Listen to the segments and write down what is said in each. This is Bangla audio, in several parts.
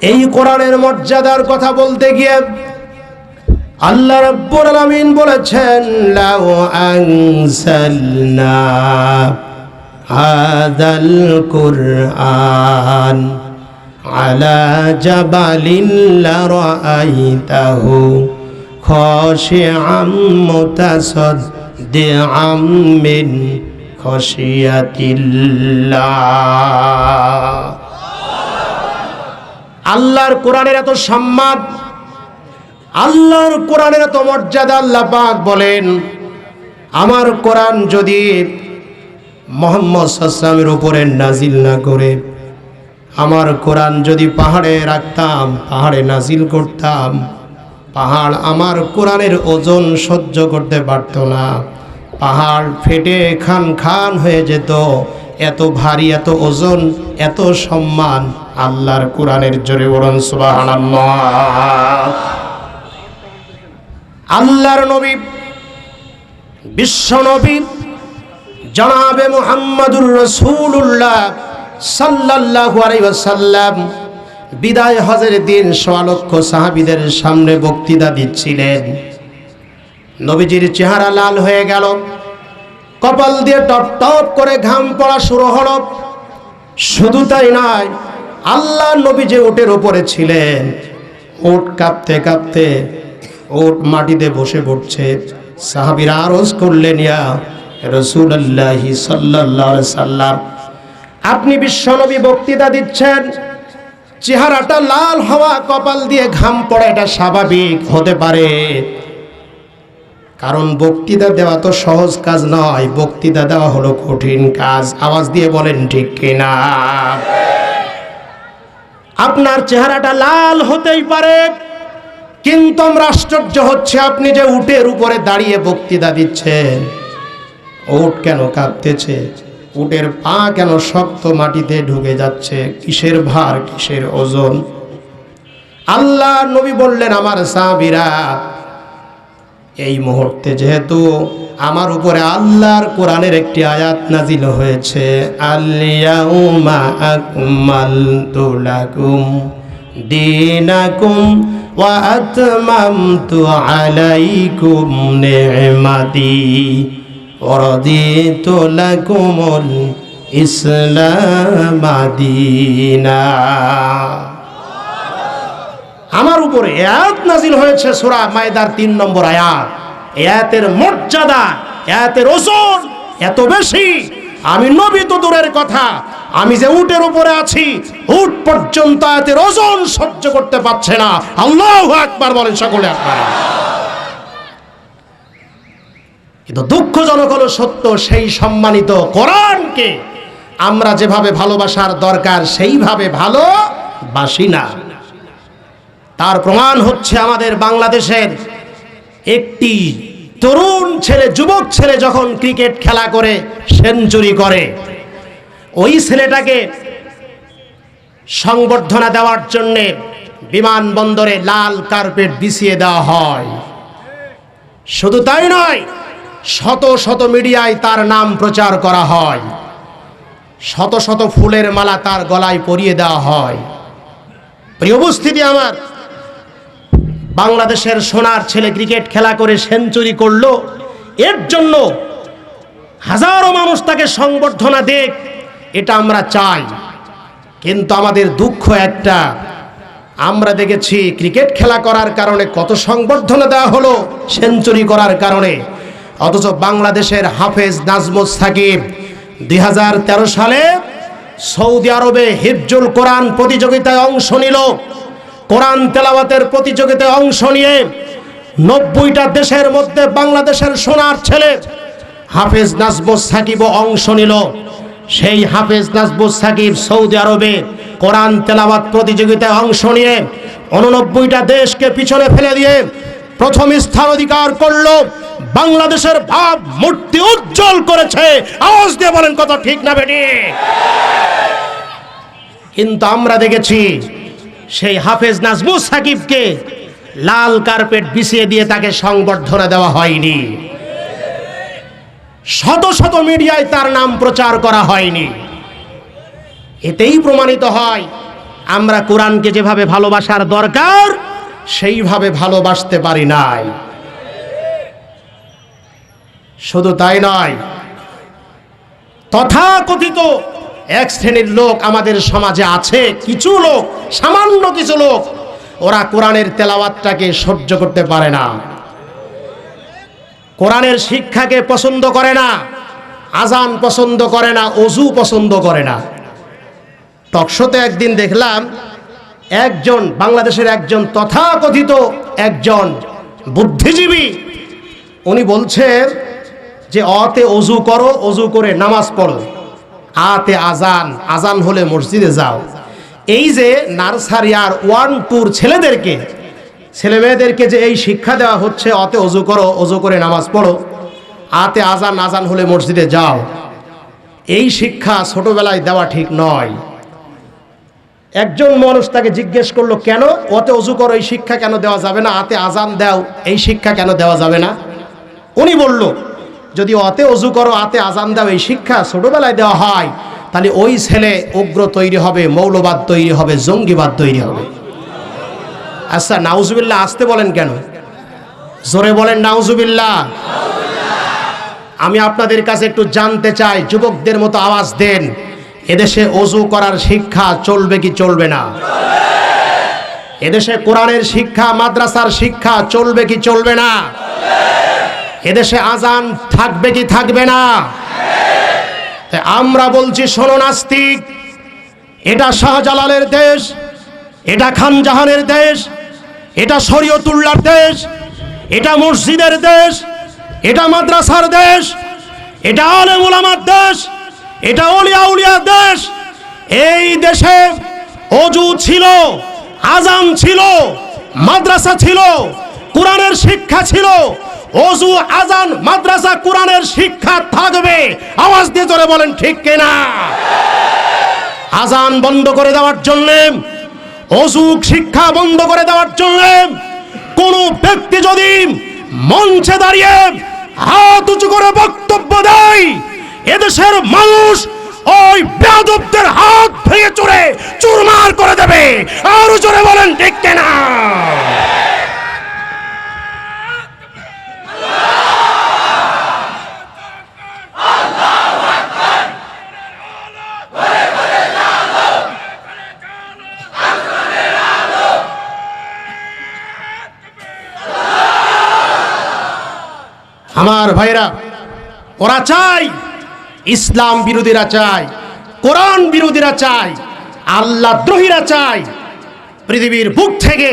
এই কোরআনের মর্যাদার কথা বলতে গিয়ে আল্লাহ রাব্বুল আলামিন বলেছেন, লাউ আনসালনা হাদাল কুরআন আলা জাবালিন লারাআইতাহু খাশিআম মুতাসাদ্দিআম মিন খাশিয়াতিল্লাহ। আল্লাহর কোরআনের এত সম্মান, আল্লাহর কোরআনের এত মর্যাদা আল্লাহ পাক বলেন, আমার কোরআন যদি মোহাম্মদ সাল্লামের উপরে নাজিল না করে, আমার কোরআন যদি পাহাড়ে রাখতাম, পাহাড়ে নাজিল করতাম, পাহাড় আমার কোরআনের ওজন সহ্য করতে পারত না, পাহাড় ফেটে খান খান হয়ে যেত এত ভারী, এত ওজন, এত সম্মান আল্লাহর কোরআনের জোরে বরণ সুবহানাল্লাহ। আল্লাহর নবী, বিশ্ব নবী, জনাবে মুহাম্মাদুর রসুল্লাহ সাল্লাল্লাহু আলাইহি বিদায় হজের দিন সোয়া লক্ষ সাহাবিদের সামনে বক্তৃতা দিচ্ছিলেন। নবীজির চেহারা লাল হয়ে গেল। কপাল দিয়ে টপ টপ করে ঘাম পড়া শুরু হলো। শুধু তাই নয়, আল্লাহ নবী যে উটের ওপরে ছিলেন, ওট কাঁপতে কাঁপতে ওট মাটিতে বসে পড়ছে। সাহাবিরা আরজ করলেন, ইয়া রসুল্লাহি সাল্লাহ সাল্লাম, আপনি বিশ্বনবী বক্তৃতা দিচ্ছেন, চেহারাটা লাল হওয়া কপাল দিয়ে ঘাম পড়া এটা স্বাভাবিক হতে পারে। কারণ বক্তৃতা দেওয়া তো সহজ কাজ নয়, বক্তৃতা দেওয়া হলো কঠিন কাজ। আওয়াজ দিয়ে বলেন, ঠিক কিনা? আপনার চেহারাটা লাল হতেই পারে, কিন্তু আশ্চর্য হচ্ছে আপনি যে উটের উপরে দাঁড়িয়ে বক্তৃতা দিচ্ছেন। উট কেন কাঁপতেছে? উটের পা কেন শক্ত মাটিতে ঢুকে যাচ্ছে? কিসের ভার, কিসের ওজন? আল্লাহ নবী বললেন, আমার সাবিরা এই মুহূর্তে যেহেতু আমার উপরে আল্লাহর কোরআনের একটি আয়াত নাজিল হয়েছে আল্লিয়াউমা আলাইকুম ইসলাম আমার উপরে আয়াত নাজিল হয়েছে সূরা মায়দার তিন নম্বর আয়াত। আয়াতের মর্যাদা আয়াতের ওজন এত বেশি। আমি নবী তো দূরের কথা। আমি যে উটের উপরে আছি, উট পর্যন্ত আয়াতের ওজন সহ্য করতে পারছে না। আল্লাহু আকবার বলেন সকলে আপনারা। কিন্তু দুঃখজনক হলো সত্য, সেই সম্মানিত কোরআনকে আমরা যেভাবে ভালোবাসার দরকার, সেইভাবে ভালোবাসি না। তার প্রমাণ হচ্ছে আমাদের বাংলাদেশের একটি তরুণ ছেলে, যুবক ছেলে যখন ক্রিকেট খেলা করে, সেঞ্চুরি করে। ওই ছেলেটাকে সংবর্ধনা দেওয়ার জন্যে বিমানবন্দরে লাল কার্পেট বিছিয়ে দেওয়া হয়। শুধু তাই নয়, শত শত মিডিয়ায় তার নাম প্রচার করা হয়। শত শত ফুলের মালা তার গলায় পরিয়ে দেওয়া হয়। প্রিয় উপস্থিতি আমার বাংলাদেশের সোনার ছেলে ক্রিকেট খেলা করে সেঞ্চুরি করল। এর জন্য হাজারো মানুষ তাকে সংবর্ধনা দেখ, এটা আমরা চাই। কিন্তু আমাদের দুঃখ একটা, আমরা দেখেছি ক্রিকেট খেলা করার কারণে কত সংবর্ধনা দেওয়া হলো সেঞ্চুরি করার কারণে। অথচ বাংলাদেশের হাফেজ নাজমুস সাকিব দুই হাজার তেরো সালে সৌদি আরবে হিফজুল কোরআন প্রতিযোগিতায় অংশ নিল। কোরআন তেলাওয়াতের প্রতিযোগিতায় অংশ নিয়ে নব্বইটা দেশের মধ্যে বাংলাদেশের সোনার ছেলে হাফেজ নাজবুস সাকিবও অংশ নিল। সেই হাফেজ নাজবুস সাকিব সৌদি আরবে কোরআন তেলাওয়াত প্রতিযোগিতায় অংশ নিয়ে উননব্বইটা দেশকে পিছনে ফেলে দিয়ে প্রথম স্থান অধিকার করল। বাংলাদেশের ভাব মূর্তি উজ্জ্বল করেছে। আওয়াজ দিয়ে বলেন কথা ঠিক না বেটি। কিন্তু আমরা দেখেছি সেই হাফেজ নাজমুস সাকিবকে লাল কার্পেট বিছিয়ে দিয়ে তাকে সংবর্ধনা দেওয়া হয়নি। শত শত মিডিয়ায় তার নাম প্রচার করা হয়নি। এতেই প্রমাণিত হয়, আমরা কোরআনকে যেভাবে ভালোবাসার দরকার, সেইভাবে ভালোবাসতে পারি নাই। শুধু তাই নয়, তথাকথিত এক শ্রেণির লোক আমাদের সমাজে আছে, কিছু লোক, সামান্য কিছু লোক, ওরা কোরআনের তেলাওয়াতটাকে সহ্য করতে পারে না। কোরআনের শিক্ষাকে পছন্দ করে না, আজান পছন্দ করে না, অজু পছন্দ করে না। টকশোতে একদিন দেখলাম, একজন, বাংলাদেশের একজন তথাকথিত একজন বুদ্ধিজীবী, উনি বলছেন যে অতে অজু করো, অজু করে নামাজ পড়ো। আতে আজান আজান হলে মসজিদে যাও। এই যে নার্সারি আর ওয়ান টুর ছেলেদেরকে ছেলে মেয়েদেরকে যে এই শিক্ষা দেওয়া হচ্ছে, অতে অজু করো, অজু করে নামাজ পড়ো আতে আজান আজান হলে মসজিদে যাও। এই শিক্ষা ছোটবেলায় দেওয়া ঠিক নয়। একজন মানুষ তাকে জিজ্ঞেস করল, কেন? অতে অজু করো, এই শিক্ষা কেন দেওয়া যাবে না? আতে আজান দাও, এই শিক্ষা কেন দেওয়া যাবে না? উনি বলল যদি অতে অজু করো, আতে আজান দাও, এই শিক্ষা ছোটবেলায় দেওয়া হয়, তাহলে ওই ছেলে উগ্র তৈরি হবে, মৌলবাদ তৈরি হবে, জঙ্গিবাদ তৈরি হবে। আচ্ছা নাউজুবিল্লাহ আসতে বলেন কেন? জোরে বলেন, নাউজুবিল্লাহ। আমি আপনাদের কাছে একটু জানতে চাই, যুবকদের মতো আওয়াজ দেন, এদেশে অজু করার শিক্ষা চলবে কি চলবে না? এদেশে কোরআনের শিক্ষা, মাদ্রাসার শিক্ষা চলবে কি চলবে না? এদেশে আজান থাকবে কি থাকবে না? আমরা বলছি, শোনো নাস্তিক, এটা শাহজালালের দেশ, এটা খানজাহানের দেশ, এটা শরীয়তুল্লার দেশ, এটা মসজিদের দেশ, এটা মাদ্রাসার দেশ, এটা আলেম ওলামার দেশ, এটা অলিয়া উলিয়ার দেশ, এই দেশে অজু ছিল, আজান ছিল, মাদ্রাসা ছিল, কোরআনের শিক্ষা ছিল অজু, আজান, মাদ্রাসা, কোরআনের শিক্ষা থাকবে। আওয়াজ দিয়ে জোরে বলেন, ঠিক কিনা? আজান বন্ধ করে দেওয়ার জন্য অজুক শিক্ষা বন্ধ করে দেওয়ার জন্য, কোন ব্যক্তি যদি মঞ্চে দাঁড়িয়ে হাত উঁচু করে বক্তব্য দেয়, এদেশের মানুষ ওই বেয়াদবদের হাত ভেঙে চড়ে চুরমার করে দেবে। আরও জোরে বলেন, ঠিক কেনা? আমার ভাইরা ওরা চাই ইসলাম বিরোধীরা চায়, কোরআন বিরোধীরা চায়, আল্লাহ দ্রোহীরা চায়, পৃথিবীর বুক থেকে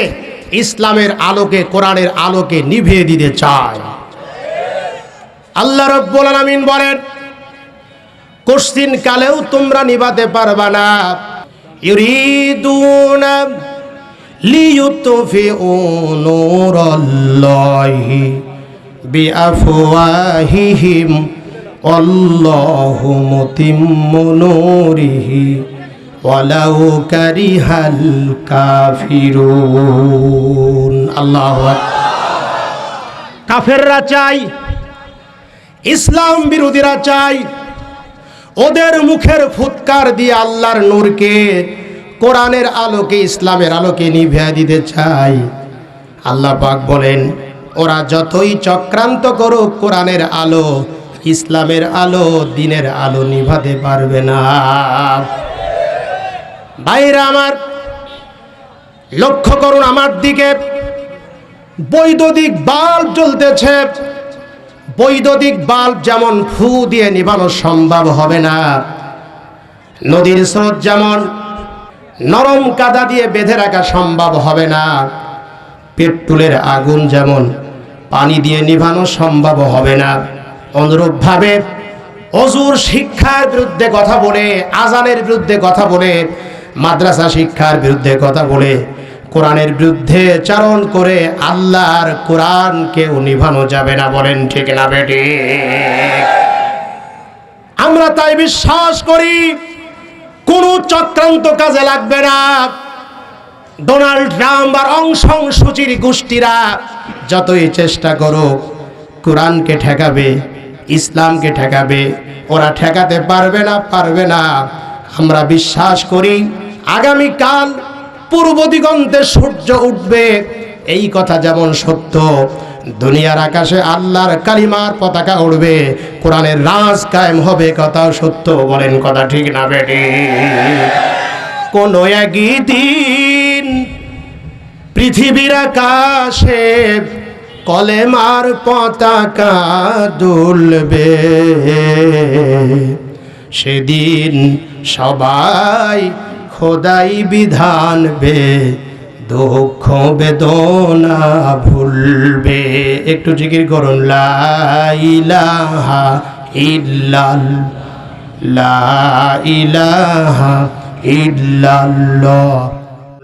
ইসলামের আলোকে, কোরআনের আলোকে নিভিয়ে দিতে চায়। আল্লাহ রব্বুল আলামিন বলেন, কোশ্চিন কালেও তোমরা নিভাতে পারবা না। ইউরিদুনা লিয়ুতফিউ নূরাল্লাহি। বিআফওয়াহিহিম, আল্লাহু মুতিম্মু নূরিহি, ওয়ালাউ কারিহাল কাফিরুন। আল্লাহু কাফেররা চাই, ইসলাম বিরোধীরা চাই, ওদের মুখের ফুৎকার দিয়ে আল্লাহর নূরকে কোরআনের আলোকে, ইসলামের আলোকে নিভিয়ে দিতে চাই। আল্লাহ পাক বলেন ওরা যতই চক্রান্ত করুক, কোরআনের আলো, ইসলামের আলো, দিনের আলো নিভাতে পারবে না। বাইরে আমার, লক্ষ্য করুন আমার দিকে। বৈদ্যুতিক বাল্ব জ্বলতেছে। বৈদ্যুতিক বাল্ব যেমন ফু দিয়ে নিভানো সম্ভব হবে না। নদীর স্রোত যেমন নরম কাদা দিয়ে বেঁধে রাখা সম্ভব হবে না। পেট্রোলের আগুন যেমন পানি দিয়ে নিভানো সম্ভব হবে না। অনুরূপভাবে অজুর শিক্ষার বিরুদ্ধে কথা বলে, আজানের বিরুদ্ধে কথা বলে, মাদ্রাসা শিক্ষার বিরুদ্ধে কথা বলে, কোরআনের বিরুদ্ধে চারণ করে আল্লাহর কোরআনকেও নিভানো যাবে না বলেন ঠিক না বেটি? আমরা তাই বিশ্বাস করি, কোনো চক্রান্ত কাজে লাগবে না। ডোনাল্ড ট্রাম্প আর অংশং সূচির গোষ্ঠীরা যতই চেষ্টা করো, কোরআনকে ঠেকাবে, ইসলামকে ঠেকাবে, ওরা ঠেকাতে পারবে না পারবে না। আমরা বিশ্বাস করি, আগামীকাল পূর্ব দিগন্তে সূর্য উঠবে। এই কথা যেমন সত্য, দুনিয়ার আকাশে আল্লাহর কালিমার পতাকা উড়বে, কোরআনের রাজ কায়েম হবে কথাও সত্য, বলেন কথা ঠিক না বেটি? কোনো একই দিন পৃথিবীর আকাশে কলেমার পতাকা দুলবে। সেদিন সবাই খোদাই বিধান বে দুঃখ বেদনা ভুলবে। একটু জিকির করুন লাইলাহা ইল্লাল লা ইলাহা ইল্লাল্লাহ।